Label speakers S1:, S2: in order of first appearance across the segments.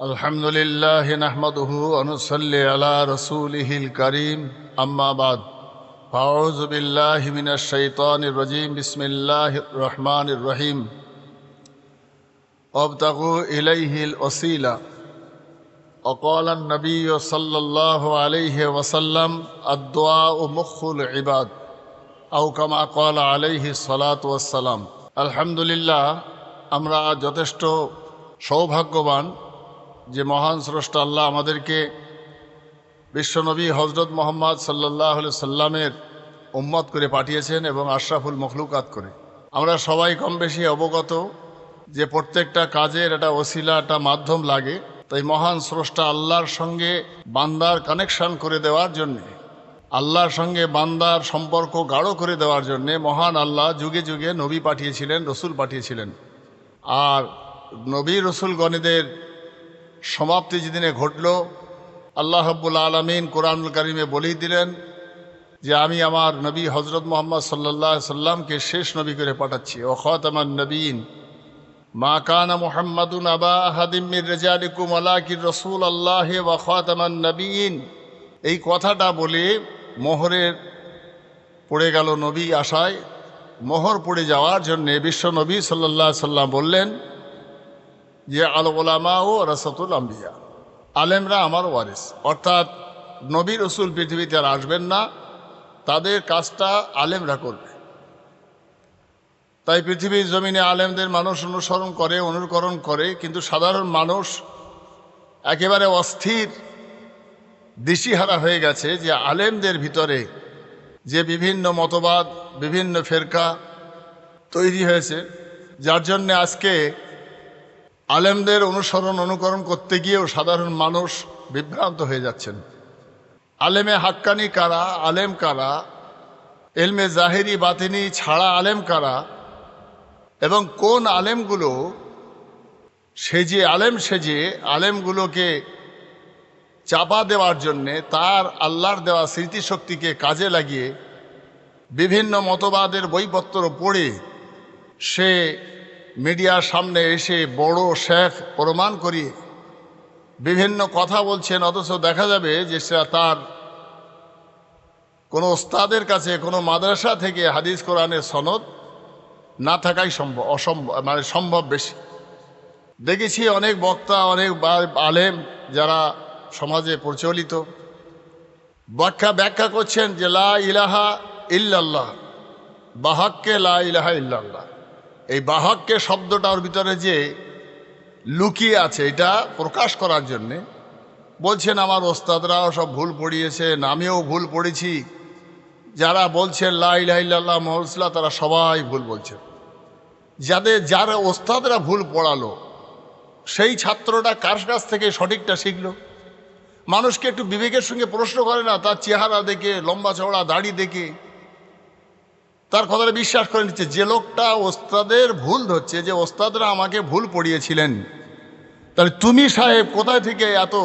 S1: الحمد لله نحمده ونصلي على رسوله الكريم أما بعد فأعوذ بالله من الشيطان الرجيم بسم الله الرحمن الرحيم وابتغوا إليه الوسيلة وقال النبي صلى الله عليه وسلم الدعاء مخ العباد أو كما قال عليه الصلاة والسلام الحمد لله আমরা যথেষ্ট সৌভাগ্যবান যে মহান স্রষ্টা আল্লাহ আমাদেরকে বিশ্বনবী হজরত মোহাম্মদ সাল্লাহ সাল্লামের উম্মত করে পাঠিয়েছেন এবং আশরাফুল মখলুকাত করে। আমরা সবাই কম বেশি অবগত যে প্রত্যেকটা কাজের একটা ওসিলা, একটা মাধ্যম লাগে। তাই মহান স্রষ্টা আল্লাহর সঙ্গে বান্দার কানেকশন করে দেওয়ার জন্যে, আল্লাহর সঙ্গে বান্দার সম্পর্ক গাঢ় করে দেওয়ার জন্যে মহান আল্লাহ যুগে যুগে নবী পাঠিয়েছিলেন, রসুল পাঠিয়েছিলেন। আর নবী রসুল গণিদের সমাপ্তি যেদিনে ঘটল, আল্লাহ রব্বুল আলমিন কোরআনুল করিমে বলেই দিলেন যে, আমি আমার নবী হজরত মোহাম্মদ সাল্লাহ সাল্লামকে শেষ নবী করে পাঠাচ্ছি। ওখত আমার নবীন, মা কানা মোহাম্মদুন আবা আহাদিমির রেজালিকুম আলাকির রসুল আল্লাহ ওয়া আমার নবীন। এই কথাটা বলে মোহরের পড়ে গেল নবী আশায় মোহর পড়ে যাওয়ার জন্যে বিশ্ব নবী সাল্লাহ সাল্লাম বললেন যে আল ওলামা ও রসতুল আম্বিয়া। আলেমরা আমার ওয়ারিস। অর্থাৎ নবী রসুল পৃথিবীতে আর আসবেন না, তাদের কাজটা আলেমরা করবে। তাই পৃথিবীর জমিনে আলেমদের মানুষ অনুসরণ করে, অনুকরণ করে, কিন্তু সাধারণ মানুষ একেবারে অস্থির দিশিহারা হয়ে গেছে যে আলেমদের ভিতরে যে বিভিন্ন মতবাদ, বিভিন্ন ফেরকা তৈরি হয়েছে, যার জন্যে আজকে আলেমদের অনুসরণ, অনুকরণ করতে গিয়েও সাধারণ মানুষ বিভ্রান্ত হয়ে যাচ্ছেন। আলেমে হাক্কানি কারা, আলেম কারা, এলমে জাহেরি বাতিনি ছাড়া আলেম কারা, এবং কোন আলেমগুলো সেজে, আলেম সেজে আলেমগুলোকে চাপা দেওয়ার জন্যে, তার আল্লাহর দেওয়া স্মৃতিশক্তিকে কাজে লাগিয়ে বিভিন্ন মতবাদের বইপত্র পড়ে সে মিডিয়ার সামনে এসে বড় শেখ প্রমাণ করিয়ে বিভিন্ন কথা বলছেন, অথচ দেখা যাবে যে সে তার কোনো ওস্তাদের কাছে, কোনো মাদ্রাসা থেকে হাদিস কোরআনের সনদ না থাকাই সম্ভব অসম্ভব মানে সম্ভব বেশি। দেখেছি অনেক বক্তা, অনেক আলেম যারা সমাজে প্রচলিত। ব্যাখ্যা ব্যাখ্যা করছেন যে লা ইলাহা ইল্লাল্লাহ, বাহাক্কে লা ইলাহা ইল্লাল্লাহ। এই বাহাক্যে শব্দটার ভিতরে যে লুকিয়ে আছে, এটা প্রকাশ করার জন্যে বলছেন, আমার ওস্তাদরাও সব ভুল পড়িয়েছেন, আমিও ভুল পড়েছি। যারা বলছেন লাইলাহ মহসলা তারা সবাই ভুল বলছেন। যাদের, যারা ওস্তাদরা ভুল পড়ালো, সেই ছাত্রটা কার কাছ থেকে সঠিকটা শিখলো? মানুষকে একটু বিবেকের সঙ্গে প্রশ্ন করে না, তার চেহারা দেখে, লম্বা চওড়া দাড়ি দেখে। তার কথাটা বিশ্বাস করে নিচ্ছে যে লোকটা ওস্তাদের ভুল ধরছে, যে ওস্তাদরা আমাকে ভুল পড়িয়েছিলেন। তাহলে তুমি সাহেব কোথায় থেকে এত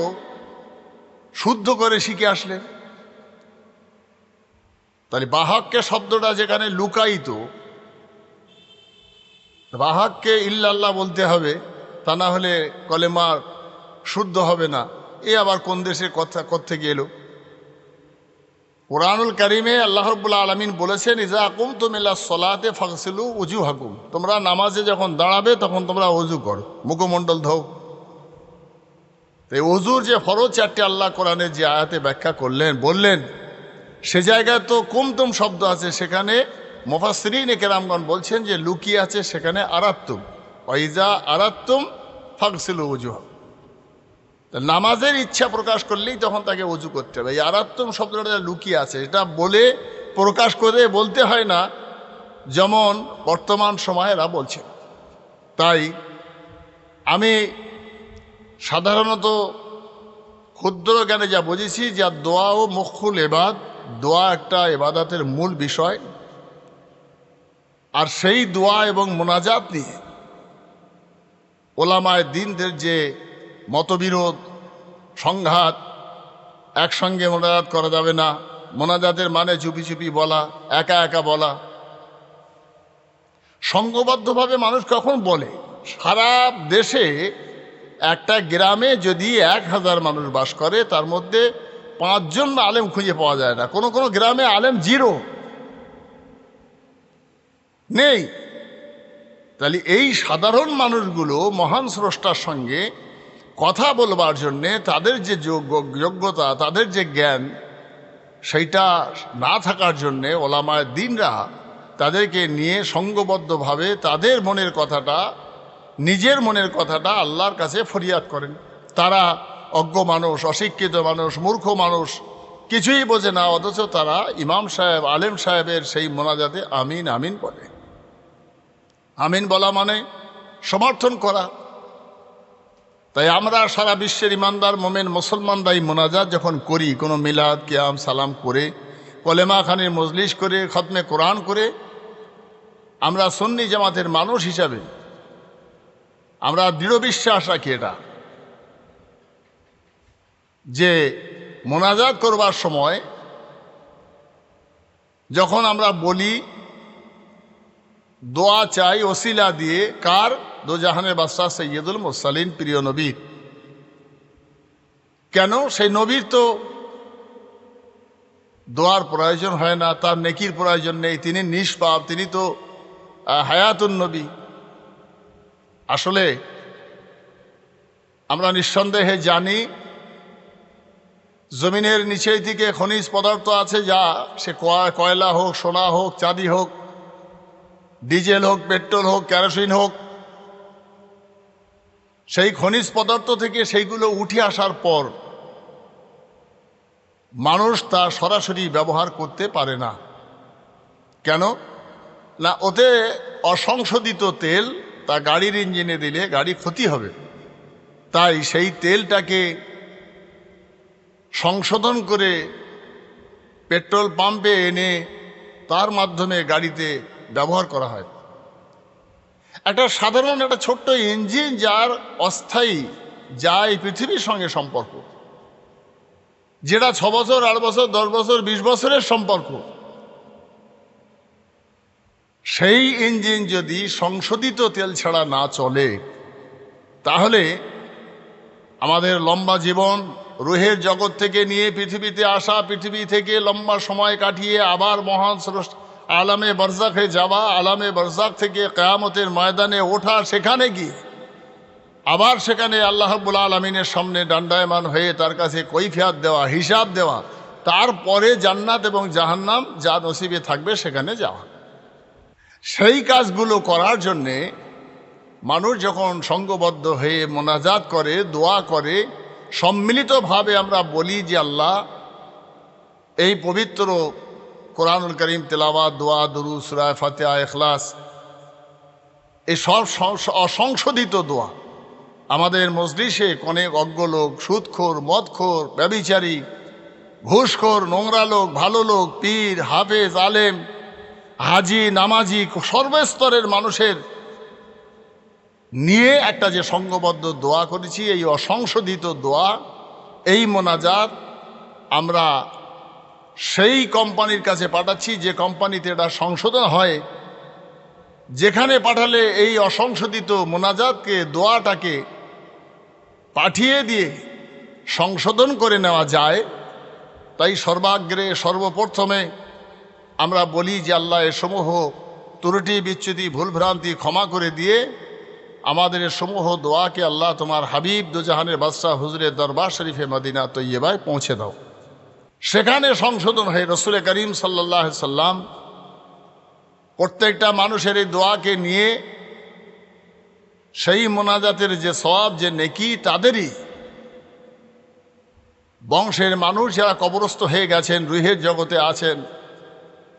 S1: শুদ্ধ করে শিখে আসলে? তাহলে বাহাককে শব্দটা যেখানে লুকায়িত, বাহাককে ইল্লাল্লাহ বলতে হবে, তা না হলে কলেমা শুদ্ধ হবে না। এ আবার কোন দেশের কথা কোথেকে এলো? কোরআনুল করিমে আল্লাহ রবুল্লা আলমিন বলেছেন ইজা আকুম তুমিল্লা সলাতে ফাকসিলু উজু হাকুম তোমরা নামাজে যখন দাঁড়াবে, তখন তোমরা অজু করো। মুখমণ্ডল ধৌ এই অজুর যে ফরজ চারটি আল্লাহ কোরআনের যে আয়াতে ব্যাখ্যা করলেন, বললেন, সে জায়গায় তো কুমতুম শব্দ আছে, সেখানে মোফাসরিন কেরামগণ বলছেন যে লুকিয়ে আছে, সেখানে আরাত্তুম। ওইজা আরাত্তুম ফাকসিলু উজু নামাজের ইচ্ছা প্রকাশ করলেই তখন তাকে অজু করতে হবে। এই আরাত্তম শব্দটা লুকিয়ে আছে এটা বলে, প্রকাশ করে বলতে হয় না, যেমন বর্তমান সময়েরা বলছে। তাই আমি সাধারণত ক্ষুদ্র জ্ঞানে যা বুঝেছি, যা দোয়া ও মুখুল এবাদ, দোয়া একটা এবাদাতের মূল বিষয়। আর সেই দোয়া এবং মোনাজাত নিয়ে ওলামায় দিনদের যে মতবিরোধ, সংঘাত একসঙ্গে মোনাজাত করা যাবে না। মোনাজাতের মানে চুপি চুপি বলা, একা একা বলা। সংঘবদ্ধভাবে মানুষ কখন বলে? সারা দেশে একটা গ্রামে যদি এক হাজার মানুষ বাস করে, তার মধ্যে পাঁচজন আলেম খুঁজে পাওয়া যায় না। কোনো কোনো গ্রামে আলেম জিরো। নেই। তাহলে এই সাধারণ মানুষগুলো মহান স্রষ্টার সঙ্গে কথা বলবার জন্যে তাদের যে যোগ্য- যোগ্যতা, তাদের যে জ্ঞান, সেইটা না থাকার জন্যে ওলামায় দিনরা তাদেরকে নিয়ে সঙ্গবদ্ধভাবে তাদের মনের কথাটা, নিজের মনের কথাটা আল্লাহর কাছে ফরিয়াদ করেন। তারা অজ্ঞ মানুষ, অশিক্ষিত মানুষ, মূর্খ মানুষ, কিছুই বোঝে না, অথচ তারা ইমাম সাহেব, আলেম সাহেবের সেই মোনাজাতে আমিন আমিন বলে। আমিন বলা মানে সমর্থন করা। তাই আমরা সারা বিশ্বের ইমানদার, মোমেন মুসলমানরা এই মোনাজাত যখন করি, কোনো মিলাদ, কিয়াম, সালাম করে কলেমা খানের মজলিস করে, খতমে কোরআন করে, আমরা সন্নি জামাতের মানুষ হিসাবে, আমরা দৃঢ় বিশ্বাস রাখি এটা, যে মোনাজাত করবার সময় যখন আমরা বলি, দোয়া চাই, ওসিলা দিয়ে, কার দো জাহানের বাদশাহ সৈয়দুল মুসালিন প্রিয় নবীর কেন সেই নবীর তো দোয়ার প্রয়োজন হয় না তার নেকির প্রয়োজন নেই তিনি নিষ্পাপ তিনি তো হায়াতুন নবী আসলে আমরা নিঃসন্দেহে জানি জমিনের নিচের দিকে খনিজ পদার্থ আছে যা সে কয়লা হোক সোনা হোক চাঁদি হোক ডিজেল হোক পেট্রোল হোক কেরোসিন হোক সেই খনিজ পদার্থ থেকে সেইগুলো উঠে আসার পর মানুষ তা সরাসরি ব্যবহার করতে পারে না। কেন? না, ওতে অসংশোধিত তেল তা গাড়ির ইঞ্জিনে দিলে গাড়ি ক্ষতি হবে। তাই সেই তেলটাকে সংশোধন করে পেট্রোল পাম্পে এনে তার মাধ্যমে গাড়িতে ব্যবহার করা হয়। একটা সাধারণ, একটা ছোট্ট ইঞ্জিন যার অস্থায়ী, যা এই পৃথিবীর সঙ্গে সম্পর্ক। যেটা ছ বছর, আট বছর, দশ বছর, বিশ বছরের সম্পর্ক। সেই ইঞ্জিন যদি সংশোধিত তেল ছাড়া না চলে, তাহলে আমাদের লম্বা জীবন, রুহের জগৎ থেকে নিয়ে পৃথিবীতে আসা, পৃথিবী থেকে লম্বা সময় কাটিয়ে আবার মহান স্রষ্টা আলামে বরজাখে যাওয়া, আলামে বরজাক থেকে কেয়ামতের ময়দানে ওঠা, সেখানে গিয়ে আবার সেখানে আল্লাহবুল আলমিনের সামনে ডান্ডায়মান হয়ে তার কাছে কৈফিয়াত দেওয়া, হিসাব দেওয়া, তারপরে জান্নাত এবং জাহান্নাম যা নসিবে থাকবে সেখানে যাওয়া। সেই কাজগুলো করার জন্যে মানুষ যখন সঙ্গবদ্ধ হয়ে মোনাজাত করে, দোয়া করে, সম্মিলিতভাবে আমরা বলি যে আল্লাহ, এই পবিত্র কোরআনুল করিম, তেলাওয়াত, দোয়া দুরু সুরায় ফাতেহা এখলাস এই সব অসংশোধিত দোয়া। আমাদের মজলিসে অনেক অজ্ঞ লোক, সুদখোর, মদখোর ব্যবিচারী ঘুষখোর, নোংরা লোক, ভালো লোক, পীর, হাফেজ, আলেম, হাজি, নামাজি, সর্বস্তরের মানুষের নিয়ে একটা যে সঙ্গবদ্ধ দোয়া করেছি, এই অসংশোধিত দোয়া, এই মোনাজাত আমরা সেই কোম্পানির কাছে পাঠাচ্ছি, যে কোম্পানিতে এটা সংশোধন হয়। যেখানে পাঠালে এই অসংশোধিত মোনাজাতকে, দোয়াটাকে পাঠিয়ে দিয়ে সংশোধন করে নেওয়া যায়, তাই সর্বাগ্রে, সর্বপ্রথমে আমরা বলি যে আল্লাহ সমূহ ত্রুটি, বিচ্যুতি, ভুলভ্রান্তি ক্ষমা করে দিয়ে আমাদের সমূহ দোয়াকে আল্লাহ তোমার হাবিব দুজাহানের বাদশাহ হুজুরের দরবার শরীফে মদিনা তৈয়বায় পৌঁছে দাও। সেখানে সংশোধন হয় রসুল করিম সাল্লাহ সাল্লাম। প্রত্যেকটা মানুষের এই দোয়াকে নিয়ে সেই মোনাজাতের যে সব যে নেকি, তাদেরই বংশের মানুষ যারা কবরস্থ হয়ে গেছেন, রুহের জগতে আছেন,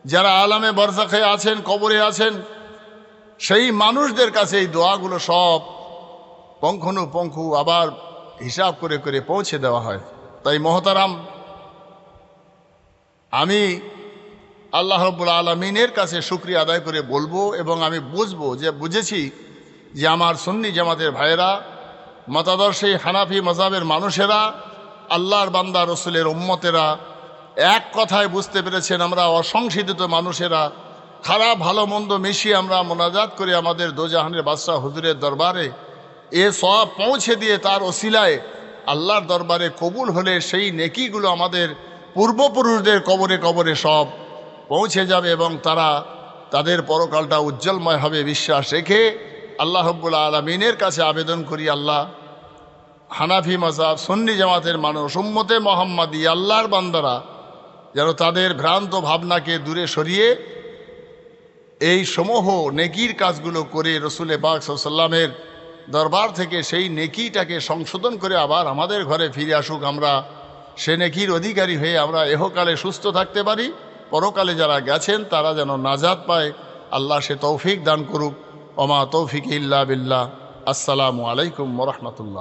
S1: যারা আলামে বরজাখে আছেন, কবরে আছেন, সেই মানুষদের কাছে এই দোয়াগুলো সব পঙ্খনুপঙ্খু আবার হিসাব করে করে পৌঁছে দেওয়া হয়। তাই মহতারাম আমি আল্লাহ রব্বুল আলমিনের কাছে শুক্রিয়া আদায় করে বলব এবং আমি বুঝব যে, বুঝেছি যে আমার সুন্নি জামাতের ভাইয়েরা, মতাদর্শী হানাফি মজাবের মানুষেরা, আল্লাহর বান্দা রসুলের উম্মতেরা এক কথায় বুঝতে পেরেছেন আমরা অসংশোধিত মানুষেরা, খারাপ ভালো মন্দ মিশিয়ে আমরা মোনাজাত করে আমাদের দোজাহানের বাদশাহ হুজুরের দরবারে এ সব পৌঁছে দিয়ে তার ওসিলায় আল্লাহর দরবারে কবুল হলে সেই নেকিগুলো আমাদের পূর্বপুরুষদের কবরে কবরে সব পৌঁছে যাবে এবং তারা তাদের পরকালটা উজ্জ্বলময় হবে বিশ্বাস রেখে আল্লাহ হব্বুল আলমিনের কাছে আবেদন করি, আল্লাহ হানাফি মাজাব সন্নি জামাতের মানুষ, উম্মতে মোহাম্মদী, আল্লাহর বান্দারা যেন তাদের ভ্রান্ত ভাবনাকে দূরে সরিয়ে এই সমূহ নেকির কাজগুলো করে রসুলে বাক সাল্লামের দরবার থেকে সেই নেকিটাকে সংশোধন করে আবার আমাদের ঘরে ফিরে আসুক। আমরা সে নেকির অধিকারী হয়ে আমরা এহকালে সুস্থ থাকতে পারি। পরকালে যারা গেছেন, তারা যেন নাজাদ পায়। আল্লাহ সে তৌফিক দান করুক। অমা তৌফিক ইল্লা বিল্লাহ। আসসালামু আলাইকুম রহমতুল্লাহ।